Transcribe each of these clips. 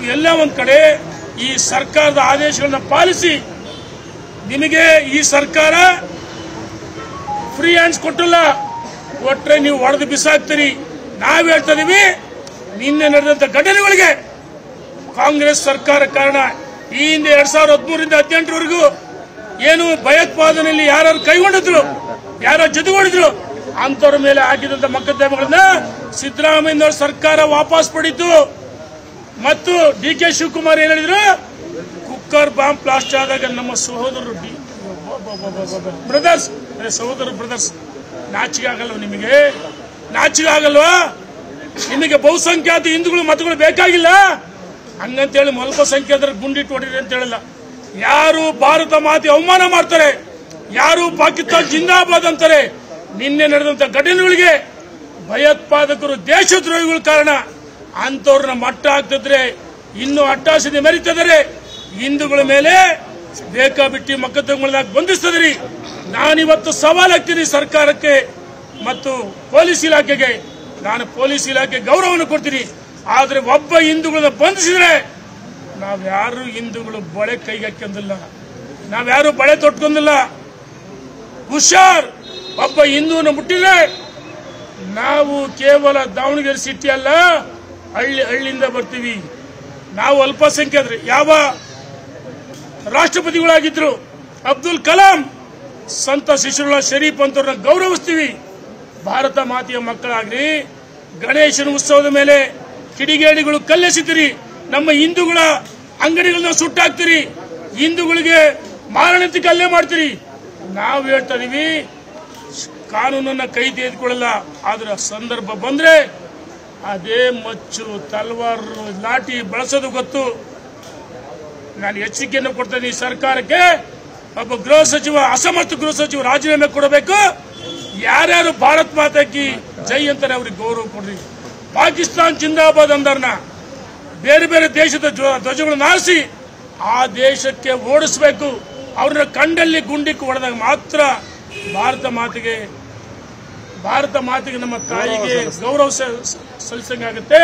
ನೀವು ಎಲ್ಲ ಒಂದು ಕಡೆ ಈ ಸರ್ಕಾರದ ಆದೇಶಗಳನ್ನ ಪಾಲಿಸಿ, ನಿಮಗೆ ಈ ಸರ್ಕಾರ ಫ್ರೀ ಹ್ಯಾಂಡ್ಸ್ ಕೊಟ್ಟಲ್ಲ ಕೊಟ್ಟರೆ ನೀವು ಒಡೆದು ಬಿಸಾಕ್ತೀರಿ. ನಾವು ಹೇಳ್ತಾ ಇದೀವಿ, ನಿನ್ನೆ ನಡೆದಂತ ಘಟನೆಗಳಿಗೆ ಕಾಂಗ್ರೆಸ್ ಸರ್ಕಾರ ಕಾರಣ. ಈ ಹಿಂದೆ ಎರಡ್ ಸಾವಿರದ ಹದಿಮೂರರಿಂದ ಹದಿನೆಂಟರವರೆಗೂ ಏನು ಭಯೋತ್ಪಾದನೆಯಲ್ಲಿ ಯಾರು ಕೈಗೊಂಡಿದ್ರು, ಯಾರ ಜೊತೆಗೊಂಡಿದ್ರು ಅಂತವ್ರ ಮೇಲೆ ಹಾಕಿದಂತ ಮೊಕದ್ದಮೆಗಳನ್ನ ಸಿದ್ದರಾಮಯ್ಯ ಸರ್ಕಾರ ವಾಪಸ್ ಪಡೀತು. ಮತ್ತು ಡಿ ಕೆ ಶಿವಕುಮಾರ್ ಏನ್ ಹೇಳಿದ್ರು? ಕುಕ್ಕರ್ ಬಾಂಬ್ ಬ್ಲಾಸ್ಟ್ ಆದಾಗ ನಮ್ಮ ಸಹೋದರರು ಡಿ ಬ್ರದರ್ಸ್ ಸಹೋದರ ಬ್ರದರ್ಸ್ ನಾಚಿಗೆ ಆಗಲ್ವ ನಿಮಗೆ? ನಾಚಿಗೆ ಆಗಲ್ವಾ ನಿಮಗೆ ಬಹುಸಂಖ್ಯಾತ ಹಿಂದೂಗಳು ಮತಗಳು ಬೇಕಾಗಿಲ್ಲ? ಹಂಗಂತೇಳಿ ಮಲ್ಪ ಸಂಖ್ಯಾತರ ಗುಂಡಿಟ್ಟು ಹೊಡಿರಿ ಅಂತ ಹೇಳಲ್ಲ. ಯಾರು ಭಾರತ ಮಾತೆ ಅವಮಾನ ಮಾಡ್ತಾರೆ, ಯಾರು ಪಾಕಿಸ್ತಾನ್ ಜಿಂದಾಬಾದ್ ಅಂತಾರೆ, ನಿನ್ನೆ ನಡೆದಂತ ಘಟನೆಗಳಿಗೆ ಭಯೋತ್ಪಾದಕರು ದೇಶದ್ರೋಹಿಗಳ ಕಾರಣ ಅಂತವ್ರನ್ನ ಮಟ್ಟ ಹಾಕ್ತಿದ್ರೆ, ಇನ್ನು ಅಟ್ಟಾಸನೆ ಮೆರೀತಿದ್ದಾರೆ ಹಿಂದೂಗಳ ಮೇಲೆ ಬೇಕಾಬಿಟ್ಟಿ ಮೊಕದ್ದಮೆಗಳನ್ನ ಬಂಧಿಸ್ತದ್ರಿ. ನಾನಿವತ್ತು ಸವಾಲ್ ಹಾಕ್ತೀನಿ ಸರ್ಕಾರಕ್ಕೆ ಮತ್ತು ಪೊಲೀಸ್ ಇಲಾಖೆಗೆ. ನಾನು ಪೊಲೀಸ್ ಇಲಾಖೆ ಗೌರವವನ್ನು ಕೊಡ್ತೀನಿ. ಆದ್ರೆ ಒಬ್ಬ ಹಿಂದೂಗಳನ್ನ ಬಂಧಿಸಿದ್ರೆ ನಾವ್ಯಾರು ಹಿಂದೂಗಳು ಬಳೆ ಕೈಗೆ ಹಾಕೊಂಡಿಲ್ಲ ನಾವ್ಯಾರು ಬಳೆ ತೊಟ್ಕೊಂಡಿಲ್ಲ. ಹುಷಾರ್ ಒಬ್ಬ ಹಿಂದೂನ ಮುಟ್ಟಿದ್ರೆ ನಾವು ಕೇವಲ ದಾವಣಗೆರೆ ಸಿಟಿ ಅಲ್ಲ ಹಳ್ಳಿ ಹಳ್ಳಿಯಿಂದ ಬರ್ತೀವಿ. ನಾವು ಅಲ್ಪಸಂಖ್ಯಾತರು. ಯಾವ ರಾಷ್ಟ್ರಪತಿಗಳಾಗಿದ್ರು ಅಬ್ದುಲ್ ಕಲಾಂ ಸಂತ ಶಿಶುಳ ಶರೀಫ್ ಅಂತವ್ರನ್ನ ಗೌರವಿಸ್ತೀವಿ. ಭಾರತ ಮಾತೆಯ ಮಕ್ಕಳಾಗ್ರಿ. ಗಣೇಶನ ಉತ್ಸವದ ಮೇಲೆ ಕಿಡಿಗೇಡಿಗಳು ಕಲ್ಲೆಸಿತೀರಿ. ನಮ್ಮ ಹಿಂದೂಗಳ ಅಂಗಡಿಗಳನ್ನ ಸುಟ್ಟಾಕ್ತೀರಿ. ಹಿಂದೂಗಳಿಗೆ ಮಾರಣಂತೆ ಕಲ್ಲೆ ಮಾಡ್ತೀರಿ. ನಾವು ಹೇಳ್ತಾ ಇದೀವಿ. ಕಾನೂನನ್ನ ಕೈ ತೆಗೆದುಕೊಳ್ಳಲ್ಲ. ಆದ್ರೆ ಸಂದರ್ಭ ಬಂದ್ರೆ ಅದೇ ಮಚ್ಚು, ತಲ್ವಾರು ಲಾಠಿ ಬಳಸೋದು ಗೊತ್ತು. ನಾನು ಎಚ್ಚರಿಕೆಯನ್ನು ಕೊಡ್ತಾ ಇದ್ದೀನಿ ಸರ್ಕಾರಕ್ಕೆ. ಒಬ್ಬ ಗೃಹ ಸಚಿವ, ಅಸಮರ್ಥ ಗೃಹ ಸಚಿವ ರಾಜೀನಾಮೆ ಕೊಡಬೇಕು. ಯಾರ್ಯಾರು ಭಾರತ್ ಮಾತಾಕಿ ಜೈ ಅಂತಾರೆ ಅವ್ರಿಗೆ ಗೌರವ ಕೊಡ್ರಿ. ಪಾಕಿಸ್ತಾನ್ ಜಿಂದಾಬಾದ್ ಅಂದರ್ನ ಬೇರೆ ಬೇರೆ ದೇಶದ ಧ್ವಜಗಳನ್ನು ಆರಿಸಿ ಆ ದೇಶಕ್ಕೆ ಓಡಿಸಬೇಕು. ಅವ್ರನ್ನ ಕಂಡಲ್ಲಿ ಗುಂಡಿಕ್ಕೆ ಹೊಡೆದಾಗ ಮಾತ್ರ ಭಾರತ ಮಾತೆಗೆ ಭಾರತ ಮಾತಿಗೆ ನಮ್ಮ ತಾಯಿಗೆ ಗೌರವ ಸಲ್ಲಿಸಂಗಾಗುತ್ತೆ.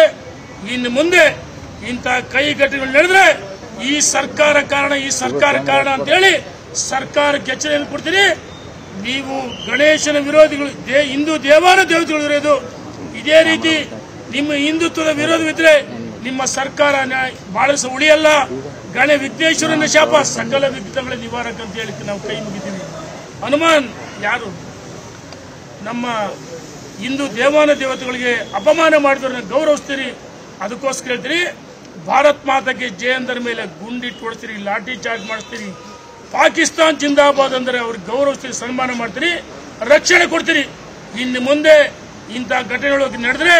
ಇನ್ನು ಮುಂದೆ ಇಂತಹ ಕೈ ಘಟನೆಗಳು ನಡೆದ್ರೆ ಈ ಸರ್ಕಾರ ಕಾರಣ ಈ ಸರ್ಕಾರ ಕಾರಣ ಅಂತ ಹೇಳಿ ಸರ್ಕಾರಕ್ಕೆ ಎಚ್ಚರಿಕೆ ಕೊಡ್ತೀನಿ. ನೀವು ಗಣೇಶನ ವಿರೋಧಿಗಳು ಹಿಂದೂ ದೇವಾನ ದೇವತೆಗಳು ಇರೋದು. ಇದೇ ರೀತಿ ನಿಮ್ಮ ಹಿಂದುತ್ವದ ವಿರೋಧವಿದ್ರೆ ನಿಮ್ಮ ಸರ್ಕಾರ ಬಾಳಿಸ ಉಳಿಯಲ್ಲ. ಗಣ ವಿಘ್ನೇಶ್ವರನ ಶಾಪ ಸಕಲ ವಿಘ್ನಗಳ ನಿವಾರಕ ಅಂತ ಹೇಳಿ ನಾವು ಕೈ ಮುಗಿದೀವಿ ಹನುಮಾನ್ ಯಾರು? ನಮ್ಮ ಹಿಂದೂ ದೇವಾನ ದೇವತೆಗಳಿಗೆ ಅಪಮಾನ ಮಾಡಿದವ್ರನ್ನ ಗೌರವಿಸ್ತೀರಿ, ಅದಕ್ಕೋಸ್ಕರ ಹೇಳ್ತೀರಿ ಭಾರತ್ ಮಾತಾಗೆ ಜಯ ಅಂದರ ಮೇಲೆ ಗುಂಡಿಟ್ಟು ಹೊಡ್ತೀರಿ ಲಾಠಿ ಚಾರ್ಜ್ ಮಾಡಿಸ್ತೀರಿ, ಪಾಕಿಸ್ತಾನ್ ಜಿಂದಾಬಾದ್ ಅಂದರೆ ಅವ್ರಿಗೆ ಗೌರವಿಸ್ತೀರಿ, ಸನ್ಮಾನ ಮಾಡ್ತೀರಿ, ರಕ್ಷಣೆ ಕೊಡ್ತೀರಿ. ಇನ್ನು ಮುಂದೆ ಇಂಥ ಘಟನೆಗಳು ನಡೆದ್ರೆ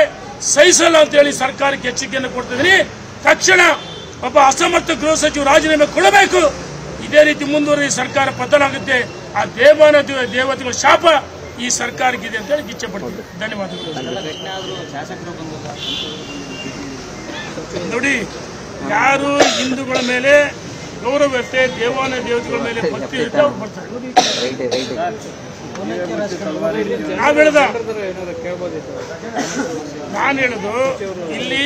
ಸಹಿಸಲ್ಲ ಅಂತ ಹೇಳಿ ಸರ್ಕಾರಕ್ಕೆ ಎಚ್ಚರಿಕೆಯನ್ನು ಕೊಡ್ತಿದ್ದೀನಿ ತಕ್ಷಣ ಒಬ್ಬ ಅಸಮರ್ಥ ಗೃಹ ಸಚಿವ ರಾಜೀನಾಮೆ ಕೊಡಬೇಕು. ಇದೇ ರೀತಿ ಮುಂದುವರಿ ಸರ್ಕಾರ ಪತನ ಆಗುತ್ತೆ. ಆ ದೇವಾನ ದೇವತೆಗಳ ಶಾಪ ಈ ಸರ್ಕಾರಕ್ಕಿದೆ ಅಂತ ಹೇಳಿ ಇಚ್ಛೆ ಪಡ್ತೀವಿ. ಧನ್ಯವಾದಗಳು. ನೋಡಿ ಯಾರು ಹಿಂದೂಗಳ ಮೇಲೆ ಗೌರವ ಇರುತ್ತೆ ದೇವಾನ ದೇವತೆಗಳ ಮೇಲೆ ಭಕ್ತಿ ಇರುತ್ತೆ ಅವ್ರು ಬರ್ತಾರೆ. ನಾವ್ ಹೇಳ್ದ. ನಾನು ಹೇಳುದು ಇಲ್ಲಿ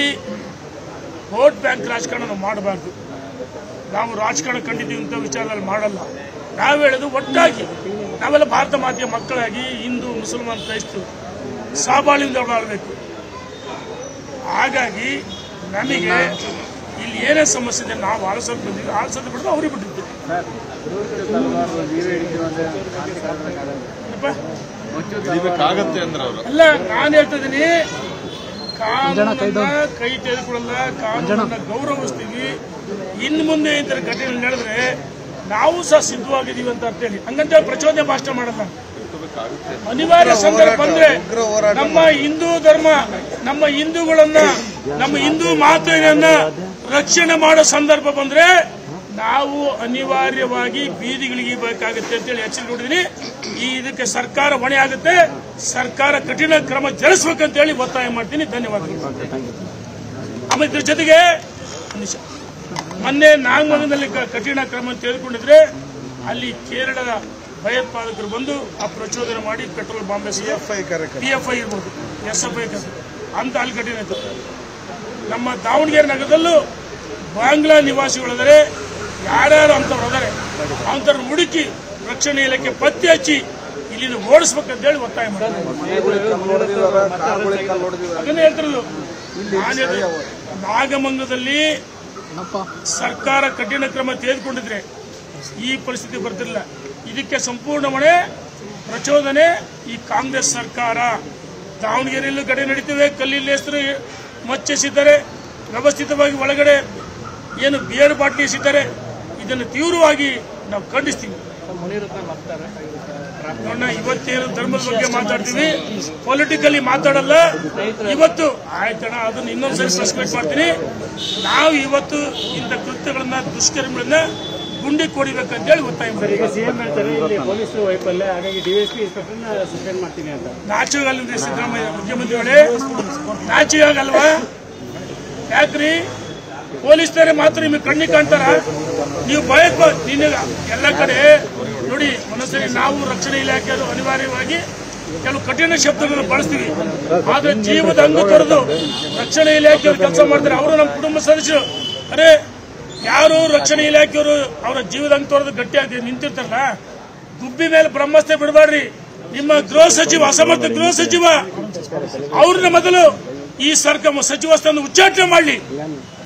ವೋಟ್ ಬ್ಯಾಂಕ್ ರಾಜಕಾರಣ ಮಾಡಬಾರ್ದು. ನಾವು ರಾಜಕಾರಣ ಕಂಡಿದ್ದೀವಿ ಅಂತ ವಿಚಾರದಲ್ಲಿ ಮಾಡಲ್ಲ. ನಾವು ಹೇಳೋದು ಒಟ್ಟಾಗಿ. ನಾವೆಲ್ಲ ಭಾರತ ಮಾತೆಯ ಮಕ್ಕಳಾಗಿ ಹಿಂದೂ ಮುಸಲ್ಮಾನ್ ಕ್ರೈಸ್ತರು ಸಾಬಾಳಿಂದ ಆಡಬೇಕು ಹಾಗಾಗಿ ನಮಗೆ ಇಲ್ಲಿ ಏನೇ ಸಮಸ್ಯೆ ಇದೆ ನಾವು ಆಳ್ಸೋದು ಬಂದಿದ್ವಿ ಆಳ್ಸೋದು ಬಿಡೋದು ಅವ್ರಿಗೆ ಬಿಟ್ಟಿದ್ದೆ. ಅಲ್ಲ ನಾನು ಹೇಳ್ತಾ ಇದ್ದೀನಿ ಕಾನೂನನ್ನ ಕೈ ತೆಗೆದುಕೊಳ್ಳಲ್ಲ ಕಾನೂನನ್ನ ಗೌರವಿಸ್ತೀವಿ. ಇನ್ನು ಮುಂದೆ ಈ ತರ ಘಟನೆ ನಡೆದ್ರೆ ನಾವು ಸಹ ಸಿದ್ಧವಾಗಿದ್ದೀವಿ ಅಂತ ಅರ್ಥ ಹೇಳಿ. ಹಂಗಂತ ಪ್ರಚೋದನೆ ಭಾಷಣ ಮಾಡಲ್ಲ. ಅನಿವಾರ್ಯ ಸಂದರ್ಭ ಬಂದ್ರೆ ನಮ್ಮ ಹಿಂದೂ ಧರ್ಮ ನಮ್ಮ ಹಿಂದೂಗಳನ್ನ ನಮ್ಮ ಹಿಂದೂ ಮಾತೃನ ರಕ್ಷಣೆ ಮಾಡೋ ಸಂದರ್ಭ ಬಂದ್ರೆ ನಾವು ಅನಿವಾರ್ಯವಾಗಿ ಬೀದಿಗಳಿಗೆ ಬೇಕಾಗುತ್ತೆ ಅಂತೇಳಿ ಎಚ್ಚರಿಕೆ ಕೊಟ್ಟಿದ್ದೀನಿ ಈ ಇದಕ್ಕೆ ಸರ್ಕಾರ ಹೊಣೆ ಆಗುತ್ತೆ. ಸರ್ಕಾರ ಕಠಿಣ ಕ್ರಮ ಜರುಗಿಸ್ಬೇಕಂತ ಹೇಳಿ ಒತ್ತಾಯ ಮಾಡ್ತೀನಿ. ಧನ್ಯವಾದಗಳು. ಆಮೇಲೆ ಇದ್ರ ಜೊತೆಗೆ ಒಂದು ನಿಮಿಷ. ಮೊನ್ನೆ ನಾಗಮಂಗಲದಲ್ಲಿ ಕಠಿಣ ಕ್ರಮ ತೆಗೆದುಕೊಂಡಿದ್ರೆ ಅಲ್ಲಿ ಕೇರಳದ ಭಯೋತ್ಪಾದಕರು ಬಂದು ಆ ಪ್ರಚೋದನೆ ಮಾಡಿ ಪೆಟ್ರೋಲ್ ಬಾಂಬೆ ಪಿ ಎಫ್ ಐ ಇರ್ಬೋದು ಎಸ್ ಎಫ್ ಐ ಅಂತ ಅಲ್ಲಿ ಕಠಿಣ ಇತ್ತು. ನಮ್ಮ ದಾವಣಗೆರೆ ನಗರದಲ್ಲೂ ಬಾಂಗ್ಲಾ ನಿವಾಸಿಗಳಿದ್ದಾರೆ. ಯಾರ್ಯಾರು ಅಂತವ್ರು ಅದಾರೆ ಅಂಥವ್ರನ್ನ ಹುಡುಕಿ ರಕ್ಷಣೆ ಇಲಾಖೆ ಪತ್ತೆ ಹಚ್ಚಿ ಇಲ್ಲಿಂದ ಓಡಿಸ್ಬೇಕಂತೇಳಿ ಒತ್ತಾಯ ಮಾಡ್ತಾರೆ. ಅದನ್ನೇ ಹೇಳ್ತಿರೋದು ನಾಗಮಂಗಲದಲ್ಲಿ ಸರ್ಕಾರ ಕಠಿಣ ಕ್ರಮ ತೆಗೆದುಕೊಂಡಿದ್ರೆ ಈ ಪರಿಸ್ಥಿತಿ ಬರ್ತಿಲ್ಲ ಇದಕ್ಕೆ ಸಂಪೂರ್ಣ ಹೊಣೆ ಪ್ರಚೋದನೆ ಈ ಕಾಂಗ್ರೆಸ್ ಸರ್ಕಾರ. ದಾವಣಗೆರೆಯಲ್ಲೂ ಗಡೆ ನಡೀತಿದೆ ಕಲ್ಲಿಲ್ಲಿ ಹೆಸರು ಮಚ್ಚಿಸಿದ್ದಾರೆ ವ್ಯವಸ್ಥಿತವಾಗಿ ಒಳಗಡೆ ಏನು ಬಿಯರ್ ಬಾಟ್ಲಿ ಎಸಿದ್ದಾರೆ ಇದನ್ನು ತೀವ್ರವಾಗಿ ನಾವು ಖಂಡಿಸ್ತೀವಿ. ಇವತ್ತೇನು ಧರ್ಮದ ಬಗ್ಗೆ ಮಾತಾಡ್ತೀವಿ? ಪೊಲಿಟಿಕಲಿ ಮಾತಾಡಲ್ಲ. ಇವತ್ತು ಆಯ್ತಣ ಅದನ್ನ ಇನ್ನೊಂದ್ಸರಿ ಸಸ್ಪೆಕ್ಟ್ ಮಾಡ್ತೀನಿ. ನಾವು ಇವತ್ತು ಇಂಥ ಕೃತ್ಯಗಳನ್ನ ದುಷ್ಕರ್ಮಿಗಳನ್ನ ಗುಂಡಿ ಕೊಡಿಬೇಕಂತೇಳಿ ಒತ್ತಾಯ ಸಸ್ಪೆಂಡ್ ಆಗಲ್ಲ ಸಿದ್ದರಾಮಯ್ಯ ಮುಖ್ಯಮಂತ್ರಿಗಳೇ ನಾಚಿಕೆ ಆಗಲ್ವಾ ಯಾಕ್ರಿ? ಪೊಲೀಸ್ನವರೇ ಮಾತ್ರ ನಿಮಗೆ ಕಣ್ಣಿಗೆ ಕಾಣ್ತಾರ? ನೀವು ಭಯಕ್ಕೆ ಎಲ್ಲ ಕಡೆ ನೋಡಿ ಒಂದೊಂದ್ಸರಿ ನಾವು ರಕ್ಷಣೆ ಇಲಾಖೆಯವರು ಅನಿವಾರ್ಯವಾಗಿ ಕೆಲವು ಕಠಿಣ ಶಬ್ದಗಳನ್ನು ಬಳಸ್ತೀವಿ. ಆದ್ರೆ ಜೀವದ ಅಂಗ ತೊರೆದು ರಕ್ಷಣೆ ಇಲಾಖೆಯವರು ಕೆಲಸ ಮಾಡ್ತಾರೆ. ಅವರು ನಮ್ಮ ಕುಟುಂಬ ಸದಸ್ಯರು. ಅರೆ, ಯಾರು ರಕ್ಷಣೆ ಇಲಾಖೆಯವರು ಅವರ ಜೀವದ ಅಂಗ ತೊರೆದು ಗಟ್ಟಿಯಾಗಿ ನಿಂತಿರ್ತಾರಲ್ಲ? ಗುಬ್ಬಿ ಮೇಲೆ ಬ್ರಹ್ಮಸ್ಥೆ ಬಿಡಬಾರ್ರಿ ನಿಮ್ಮ ಗೃಹ ಸಚಿವ, ಅಸಮರ್ಥ ಗೃಹ ಸಚಿವ, ಅವ್ರನ್ನ ಮೊದಲು ಈ ಸರ್ಕಾರ ಸಚಿವ ಸ್ಥಾನ ಉಚ್ಚಾಟನೆ ಮಾಡಲಿ.